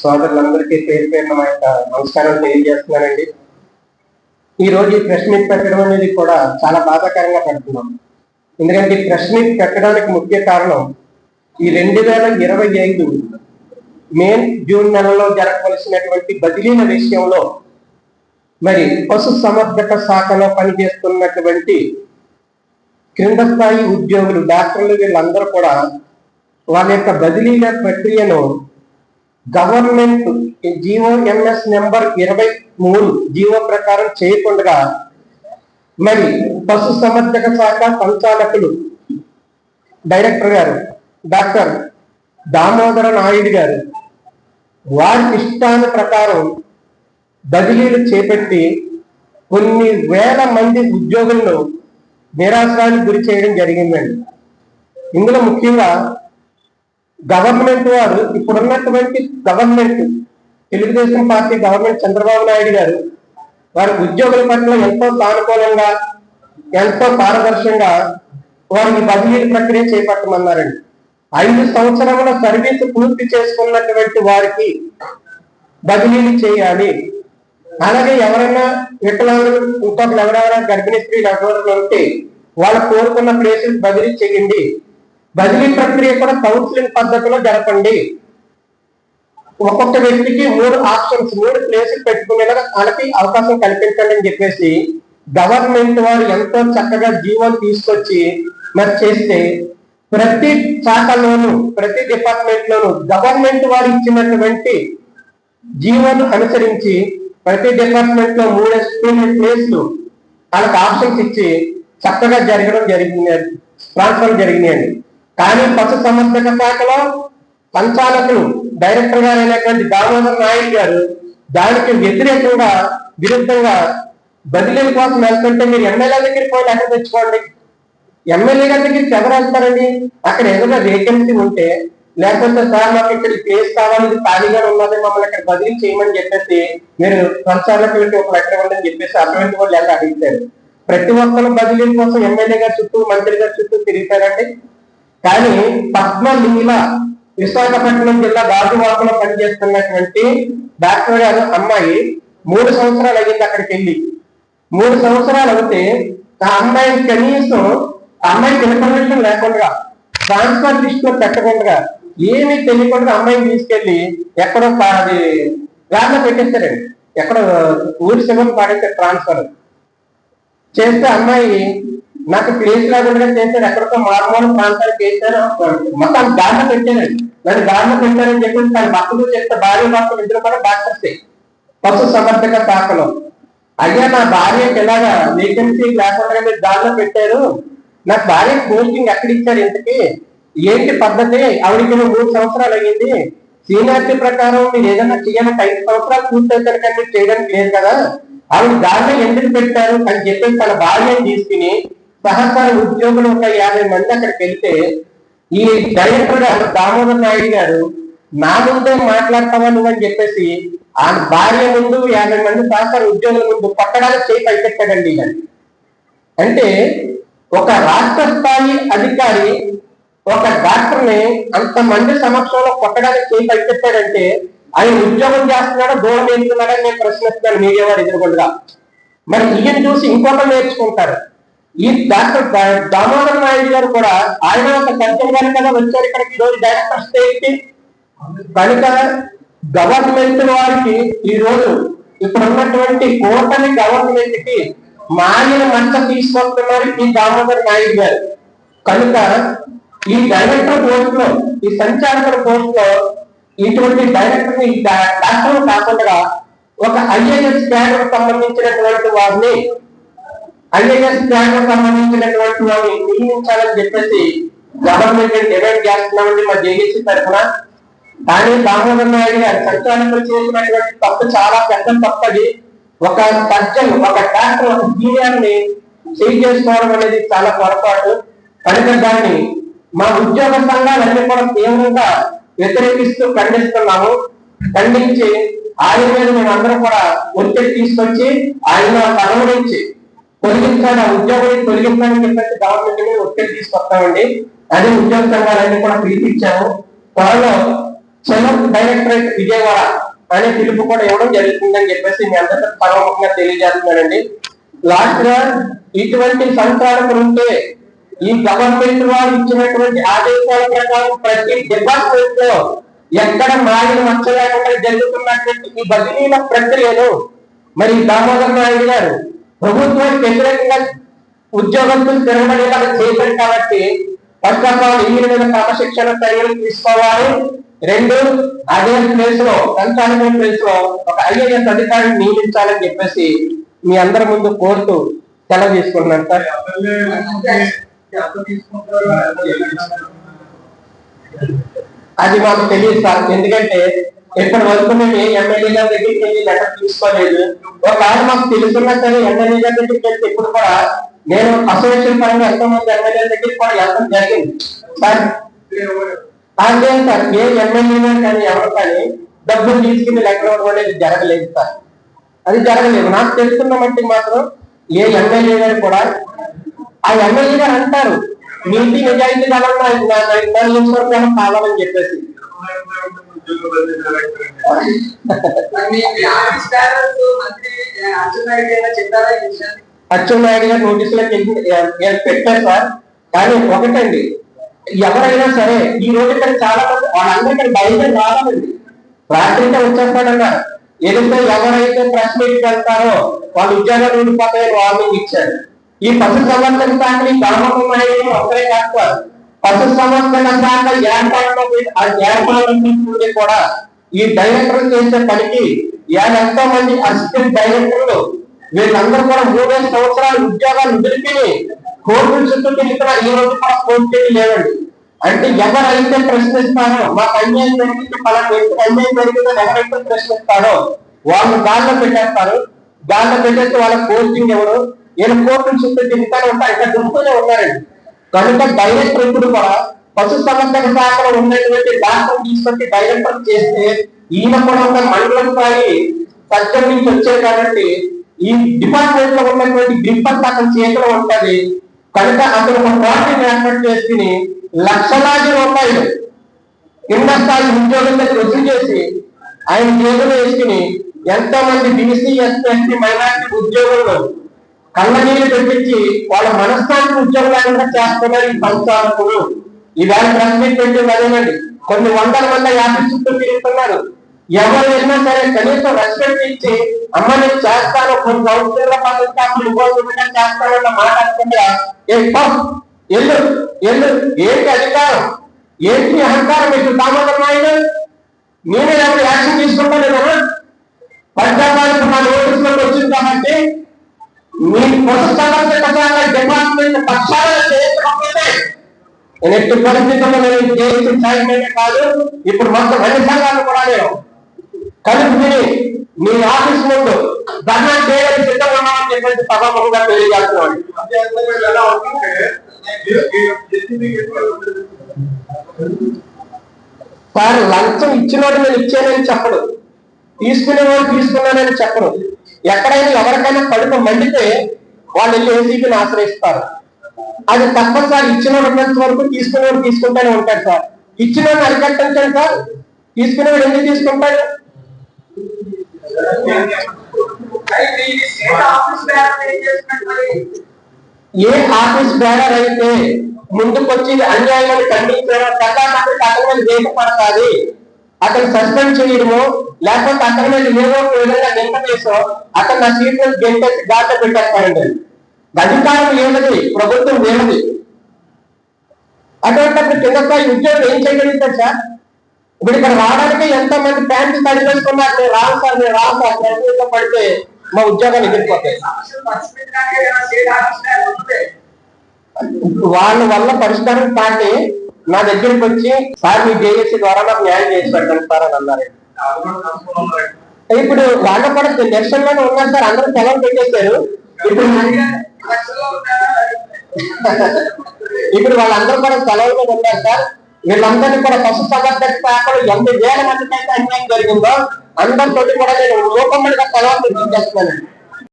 సోదరులందరికీ పేరు పేరున మా యొక్క నమస్కారం తెలియజేస్తున్నానండి. ఈ రోజు ఈ ప్రెస్ మీట్ పెట్టడం అనేది కూడా చాలా బాధాకరంగా పెడుతున్నాం. ఎందుకంటే ఈ ప్రెస్ మీట్ పెట్టడానికి ముఖ్య కారణం ఈ రెండు వేల ఇరవై ఐదు మే జూన్ నెలలో జరగవలసినటువంటి బదిలీల విషయంలో మరి పశు సమర్థక శాఖలో పనిచేస్తున్నటువంటి క్రింద స్థాయి ఉద్యోగులు డాక్టర్లు వీళ్ళందరూ కూడా వాళ్ళ యొక్క బదిలీల ప్రక్రియను గవర్నమెంట్ జీవో ఎంఎస్ నెంబర్ ఇరవై మూడు జీవో ప్రకారం చేయకుండా మరి పశు సమర్థక శాఖ సంచాలకులు డైరెక్టర్ గారు డాక్టర్ దామోదర నాయుడు గారు వారి ఇష్టాల ప్రకారం బదిలీలు చేపట్టి కొన్ని వేల మంది ఉద్యోగులను నిరాశ్రానికి గురి చేయడం జరిగిందండి. ఇందులో ముఖ్యంగా గవర్నమెంట్ వారు ఇప్పుడున్నటువంటి government Telugu Desam party government Chandrababu Naidu garu వారి ఉద్యోగుల పట్ల ఎంతో సానుకూలంగా ఎంతో పారదర్శకంగా వారికి బదిలీ ప్రక్రియ చేపట్టమన్నారండి. ఐదు సంవత్సరముల సర్వీస్ పూర్తి చేసుకున్నటువంటి వారికి బదిలీలు చేయాలి. అలాగే ఎవరైనా వికలాంగులు ఇంకొకరు ఎవరెవరైనా గర్భిణీ స్త్రీలు ఎవరైనా ఉంటే వాళ్ళు కోరుకున్న ప్లేసులు బదిలీ చేయండి. బదిలీ ప్రక్రియ కూడా కౌన్సిలింగ్ పద్ధతిలో జరపండి. ఒక్కొక్క వ్యక్తికి మూడు ఆప్షన్స్ మూడు ప్లేసులు పెట్టుకునేలాగా వాళ్ళకి అవకాశం కల్పించండి అని చెప్పేసి గవర్నమెంట్ వారు ఎంతో చక్కగా జీవో తీసుకొచ్చి మరి చేస్తే ప్రతి శాఖలోను ప్రతి డిపార్ట్మెంట్ లోను గవర్నమెంట్ వారు ఇచ్చినటువంటి జీవోను అనుసరించి ప్రతి డిపార్ట్మెంట్లో మూడు ప్లేస్లు వాళ్ళకి ఆప్షన్స్ ఇచ్చి చక్కగా జరగడం జరిగింది ట్రాన్స్ఫర్ జరిగినాయండి. కానీ పశు సంవర్ధక శాఖలో సంచాలకులు డైరెక్టర్ గారు అయినటువంటి దామోదర్ నాయుడు గారు దానికి వ్యతిరేకంగా విరుద్ధంగా బదిలీల కోసం వెళ్తుంటే మీరు ఎమ్మెల్యే దగ్గరికి పోయి లెక్క తెచ్చుకోండి. ఎమ్మెల్యే గారి దగ్గరికి ఎవరు వెళ్తారండి? అక్కడ ఏదైనా వేకెన్సీ ఉంటే లేకపోతే సార్ మాకు ఇక్కడ ప్లేస్ కావాలి ఇది ఖాళీగా ఉన్నది మమ్మల్ని ఇక్కడ బదిలీ చేయమని చెప్పేసి మీరు సంచాలకులకి ఒక లెక్క ఇవ్వండి చెప్పేసి అటువంటి వాళ్ళు ఎలా అడిగితే ప్రతి ఒక్కరు బదిలీ కోసం ఎమ్మెల్యే గారి చుట్టూ మంత్రి గారి చుట్టూ తిరుగుతారండి కానీ పద్మలీల విశాఖపట్నం జిల్లా గాజువాకలో పనిచేస్తున్నటువంటి డాక్టర్ గారు అమ్మాయి మూడు సంవత్సరాలు అయ్యింది అక్కడికి వెళ్ళి. మూడు సంవత్సరాలు అవుతే ఆ అమ్మాయి కనీసం ఆ అమ్మాయికి ఇన్ఫర్మేషన్ లేకుండా ట్రాన్స్ఫర్ లిస్ట్లో పెట్టకుండా ఏమీ తెలియకుండా అమ్మాయిని తీసుకెళ్ళి ఎక్కడో అది గాడిలో పెట్టేస్తారండి ఎక్కడో ఊరి శివం పాడేస్తే ట్రాన్స్ఫర్. చేస్తే అమ్మాయి నాకు ప్లేస్ లేకుండా చేశారు ఎక్కడికో మారుమూల ప్రాంతాలు చేశారు మొత్తం గాడిలో పెట్టానండి. నన్ను గాడిలో పెట్టారని చెప్పి తన భక్తులు చెప్తే భార్య భక్తులు ఇద్దరు కూడా డాక్టర్సే పశు సమర్థక శాఖలో. అయ్యా నా భార్యకి ఎలాగా వేకెన్సీ లేకుండా మీరు దారిలో పెట్టారు. నాకు భార్య పోస్టింగ్ ఎక్కడ ఇచ్చారు ఇంతకి? ఏంటి పద్ధతి? ఆవిడకి మూడు సంవత్సరాలు అయ్యింది. సీనియారిటీ ప్రకారం మీరు ఏదైనా చేయడానికి ఐదు సంవత్సరాలు పూర్తయితే కనుక మీరు చేయడానికి లేదు కదా. ఆవిడ దారిలో ఎందుకు పెట్టారు? అని చెప్పేసి తన భార్యను తీసుకుని సహకార ఉద్యోగులు ఒక యాభై మంది అక్కడికి వెళ్తే ఈ డైరెక్టర్ దామోదర్ నాయుడు గారు నా ముందే మాట్లాడతావా అని చెప్పేసి ఆ భార్య ముందు యాభై మంది సహకార ఉద్యోగుల ముందు పట్టడానికి చేయి పైకెట్టాడండి అంటే ఒక రాష్ట్ర స్థాయి అధికారి ఒక డాక్టర్ని అంతమంది సమక్షంలో కొట్టడానికి చేయి పైకెట్టాడంటే ఆయన ఉద్యోగం చేస్తున్నాడో దూరం వెళ్తున్నాడని నేను ప్రశ్నిస్తున్నాను మీడియా వారు ఎదురుకుండా మరి ఈయన చూసి ఇంకొకరు నేర్చుకుంటారు. ఈ డాక్టర్ దామోదర్ నాయుడు గారు కూడా ఆయన ఒక సత్యం గారు కదా వచ్చారు ఇక్కడికి. ఈ రోజు డైరెక్టర్ స్టేట్ కనుక గవర్నమెంట్ వారికి ఈ రోజు ఇప్పుడు ఉన్నటువంటి కూటమి గవర్నమెంట్కి మాయన మంట తీసుకొస్తున్నారు ఈ దామోదర్ నాయుడు గారు. కనుక ఈ డైరెక్టర్ పోస్ట్లో ఈ సంచాలకుల పోస్ట్లో ఇటువంటి డైరెక్టర్ని డాక్టర్ కాకుండా ఒక ఐఏఎస్ క్యాడర్ సంబంధించినటువంటి వారిని ఐఏఎస్ క్యాడర్ సంబంధించినటువంటి వారిని నియమించాలని చెప్పేసి గవర్నమెంట్ డిమాండ్ చేస్తున్నామండి మా జేఏసీ తరఫున. కానీ దామోదర్ నాయుడు గారు సంచాలకులు చేసినటువంటి తప్పు చాలా పెద్ద తప్పది ఒక సర్జన్ ఒక డాక్టర్ ఒక సీనియర్ని చేసుకోవడం అనేది చాలా పొరపాటు. కనుక దాన్ని మా ఉద్యోగ సంఘాలన్నీ కూడా తీవ్రంగా వ్యతిరేకిస్తూ ఖండిస్తున్నాము. ఖండించి ఆయన మీద మేము కూడా ఒత్తిడి తీసుకొచ్చి ఆయన పదవి నుంచి తొలగించాలి. ఆ ఉద్యోగుని తొలగించాలని చెప్పేసి గవర్నమెంట్ మీద ఒత్తిడి తీసుకొస్తామండి. అదే ఉద్యోగ సంఘాలన్నీ కూడా పిలిపించాము. త్వరలో సెలవు డైరెక్టరేట్ విజయవాడ అనే పిలుపు కూడా ఇవ్వడం జరుగుతుందని చెప్పేసి మీ అందరికీ పరముఖంగా తెలియజేస్తున్నానండి. లాస్ట్గా ఇటువంటి సంక్రాంతులు ఉంటే ఈ గవర్నమెంట్ వారు ఇచ్చినటువంటి ఆదేశాల ప్రకారం ప్రతి డిపార్ట్మెంట్లో ఎక్కడ మారిన మచ్చ లేకుండా జరుగుతున్నటువంటి ఈ బదిలీల ప్రక్రియను మరి దామోదర్ నాయుడు గారు ప్రభుత్వం వ్యతిరేకంగా ఉద్యోగస్తులు తిరగబడేలా చేశారు కాబట్టి ఫస్ట్ ఆఫ్ ఆల్ ఈ మీద క్రమశిక్షణ చర్యలు తీసుకోవాలి. రెండు అదే ప్లేస్లో సంచాలక ప్లేస్లో ఒక ఐఏఎస్ అధికారిని నియమించాలని చెప్పేసి మీ అందరి ముందు కోరుతూ సెలవు తీసుకుంటున్నాను సార్. అది మాకు తెలియదు సార్. ఎందుకంటే ఇప్పటి వరకు మేము ఏ ఎమ్మెల్యే గారి దగ్గరికి వెళ్ళి లెటర్ తీసుకోలేదు. ఒకవేళ మాకు తెలుసున్నా సరే ఎమ్మెల్యే గారి దగ్గరికి వెళ్తే ఇప్పుడు కూడా నేను అసోసియేషన్ పరంగా ఎంతో మంది ఎమ్మెల్యే దగ్గరికి కూడా వెళ్ళడం జరిగింది. సార్ అదే సార్? ఏ ఎమ్మెల్యే గారు కానీ ఎవరు కానీ డబ్బులు తీసుకుని లెటర్ ఇవ్వడం అనేది జరగలేదు సార్. అది జరగలేదు. నాకు తెలుసున్న మట్టి మాత్రం ఏ ఎమ్మెల్యే గారు కూడా ఆ ఎమ్మెల్యే గారు అంటారు నీతి నిజాయితీ గల కావాలని చెప్పేసి. అచ్చెన్నాయుడు గారు నోటీసులకు పెట్టారు సార్? కానీ ఒకటండి ఎవరైనా సరే ఈ రోజు ఇక్కడ చాలా మంది వాళ్ళందరికీ బయట రావాలండి. రాత్రికే వచ్చేస్తాడన్నారు ఏదైతే ఎవరైతే ప్రెస్ మీట్ వెళ్తారో వాళ్ళు ఉద్యోగాలు ఉండిపోతాయని వార్నింగ్ ఇచ్చారు. ఈ పశు సంబంధం కానీ గవర్నమెంట్ నాయకులు ఒక్కరే కాదు పశు సంవర్ధన శాఖ ఏర్పాటులో ఏర్పాటు కూడా ఈ డైరెక్టర్ చేసే పనికి ఎంతో మంది అసిస్టెంట్ డైరెక్టర్లు వీళ్ళందరూ కూడా మూడేసి సంవత్సరాలు ఉద్యోగాలు నిలిపిని కోర్టుల చుట్టూ తిరుగుతున్నారు ఈ రోజు కూడా కోర్టు లేవండి. అంటే ఎవరైతే ప్రశ్నిస్తారో మాకు అన్యాయం జరిగింది పలానా వ్యక్తికి అన్యాయం జరిగిందని ఎవరైతే ప్రశ్నిస్తారో వాళ్ళు దాంట్లో పెట్టేస్తారు. దాంట్లో పెట్టేస్తే వాళ్ళ కోచింగ్ ఎవరు? ఈయన కోర్టుల చుట్టూ తిరుగుతానే ఉంటారు. ఇక్కడ దుంపుతూనే ఉన్నారండి. కనుక డైరెక్టర్ ఇప్పుడు కూడా పశు సంబంధక శాఖలో ఉన్నటువంటి డాక్టర్ తీసుకొచ్చి డైరెక్టర్ చేస్తే ఈయన కూడా ఒక మండలం స్థాయి సర్జన్ నుంచి వచ్చారు కాబట్టి ఈ డిపార్ట్మెంట్లో ఉన్నటువంటి గ్రిప్ అంతా అతని చేతిలో ఉంటది. కనుక అతను ఒక పార్టీని ఏర్పాటు చేసుకుని లక్షలాది రూపాయలు కింద స్థాయి ఉద్యోగులకు రుజువు చేసి ఆయన జేబులో వేసుకుని ఎంతో మంది బీసీ ఎస్సీ ఎస్టీ మైనార్టీ ఉద్యోగులు కళ్ళనీళ్ళు పెట్టించి వాళ్ళ మనస్థానికి ఉద్యోగాలు చేస్తున్నారు ఈ సంస్థానకులు ఈవేళ ప్రెస్ మీట్ పెట్టింది అదేనండి కొన్ని వందల మంది యాభై చుట్టూ తిరుగుతున్నారు. ఎవరు వెళ్ళినా సరే కనీసం రెస్పెక్ట్ ఇచ్చి అమ్మ నేను చేస్తాను కొన్ని సంవత్సరాల పద్ధతి ఇవ్వాల్సిందిగా చేస్తానన్న మాట్లాడకుండా ఏ పో, ఎల్లు ఎల్లు ఏంటి అధికారం? ఏంటి అహంకారం? మీకు దామోదర్ నాయుడు నేనే ఎవరు యాక్షన్ తీసుకుంటాను పంచాయతీ మా నోటీసులకు వచ్చింది కాబట్టి మీ పుస్తకాల డిపార్ట్మెంట్ పక్షాల చేయకపోతే ఎట్టి పరిస్థితుల్లో నేను చేసిన సాయమే కాదు ఇప్పుడు మొత్తం రెండు సంఘాలు కూడా నేను కలుపుకుని మీ ఆఫీస్ ముందు ధర్నా చేయడానికి సిద్ధంగా ఉన్నామని చెప్పేసి సభాముఖంగా తెలియజేస్తున్నాను. సార్ లంచం ఇచ్చినోడు నేను ఇచ్చానని చెప్పడు. తీసుకునేవాడు తీసుకున్నానని చెప్పడు. ఎక్కడైనా ఎవరికైనా కడుపు మండితే వాళ్ళు వెళ్ళి ఏసీబీని ఆశ్రయిస్తారు. అది తప్ప సార్ ఇచ్చినోడు వరకు తీసుకునేవాడు తీసుకుంటానే ఉంటాడు సార్. ఇచ్చిన అరికట్టండి సార్. తీసుకునేవాడు ఎందుకు తీసుకుంటాడు? ఏ ఆఫీస్ బేరర్ అయితే ముందుకొచ్చి అన్యాయాన్ని ఖండించారో చట్టానికి అతని మీద వేటు పడతాది అతను సస్పెండ్ చేయడము లేకపోతే అతని మీద ఏదో ఒక విధంగా నింద చేసో అతను నా సీట్ నుంచి గెంటేసి గాట పెట్టేస్తారండి అధికారం ఏమిటి? ప్రభుత్వం ఏమిటి? అటువంటిప్పుడు కింద స్థాయి ఉద్యోగులు ఏం చేయగలుగుతారు సార్? ఇప్పుడు ఇక్కడ రావడానికి ఎంతో మంది ప్యాంటు తడిపేసుకున్నారు నేను రాను సార్ నేను రాను సార్ ప్రయత్నంలో పడితే మా ఉద్యోగాలు ఎగిరిపోతాయి. వాళ్ళ వల్ల పరిష్కారం పార్టీ నా దగ్గరికి వచ్చి సార్ మీ జేఏసీ ద్వారా నాకు న్యాయం చేసి పెట్టండి సార్ అని అన్నారు. ఇప్పుడు వాళ్ళు కూడా నిరసనలోనే ఉన్నారు సార్. అందరూ సెలవు పెట్టేశారు. ఇప్పుడు ఇప్పుడు వాళ్ళందరూ కూడా సెలవులో ఉన్నారు సార్. వీళ్ళందరినీ కూడా పశు సంవర్ధక శాఖలు ఎన్ని వేల మందికి అయితే అన్యాయం జరిగిందో అందరితోటి కూడా నేను లోకమ్మడిగా సెలవు చేస్తున్నానండి